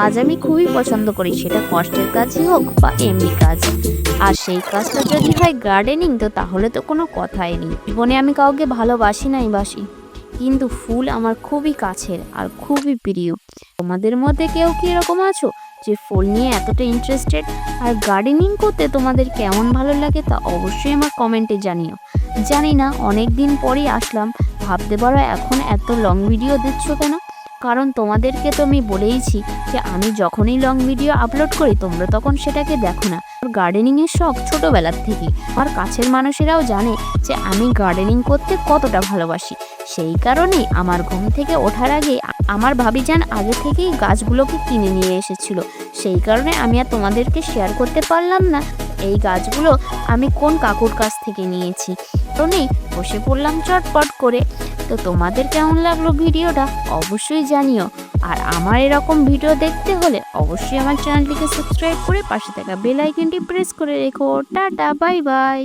কাজ আমি খুবই পছন্দ করি। সেটা কষ্টের কাজই হোক বা এমনি কাজ। আর সেই কাজটা যদি হয় গার্ডেনিং তো তাহলে তো কোনো কথাই নেই। জীবনে আমি কাউকে ভালোবাসি নাই বাসি। কিন্তু ফুল আমার খুবই কাছের আর খুবই প্রিয়। তোমাদের মধ্যে কেউ কি এরকম আছো যে ফুল নিয়ে এতটা ইন্টারেস্টেড আর গার্ডেনিং করতে তোমাদের কেমন ভালো লাগে তা অবশ্যই আমার কমেন্টে জানিও। জানি না অনেক দিন পরেই আসলাম। ভাবতে পারো এখন এত লং ভিডিও দিচ্ছ কেন? কারণ তোমাদেরকে তো আমি বলেইছি যে আমি যখনই লং ভিডিও আপলোড করি, তোমরা তখন সেটাকে দেখো না। গার্ডেনিংয়ের শখ ছোটোবেলার থেকে আমার কাছের মানুষেরাও জানে যে আমি গার্ডেনিং করতে কতটা ভালোবাসি। সেই কারণেই আমার ঘুম থেকে ওঠার আগে আমার ভাবি যান আগে থেকেই গাছগুলোকে কিনে নিয়ে এসেছিল। সেই কারণে আমি আর তোমাদেরকে শেয়ার করতে পারলাম না এই গাছগুলো আমি কোন কাকুর কাছ থেকে নিয়েছি। নেই বসে পড়লাম চটপট করে। তো তোমাদের কেমন লাগল ভিডিওটা অবশ্যই জানিও। আর আমার এরকম ভিডিও দেখতে হলে অবশ্যই আমার চ্যানেলটিকে সাবস্ক্রাইব করে পাশে থাকা বেল আইকনটি প্রেস করে রেখো। Tata, bye bye.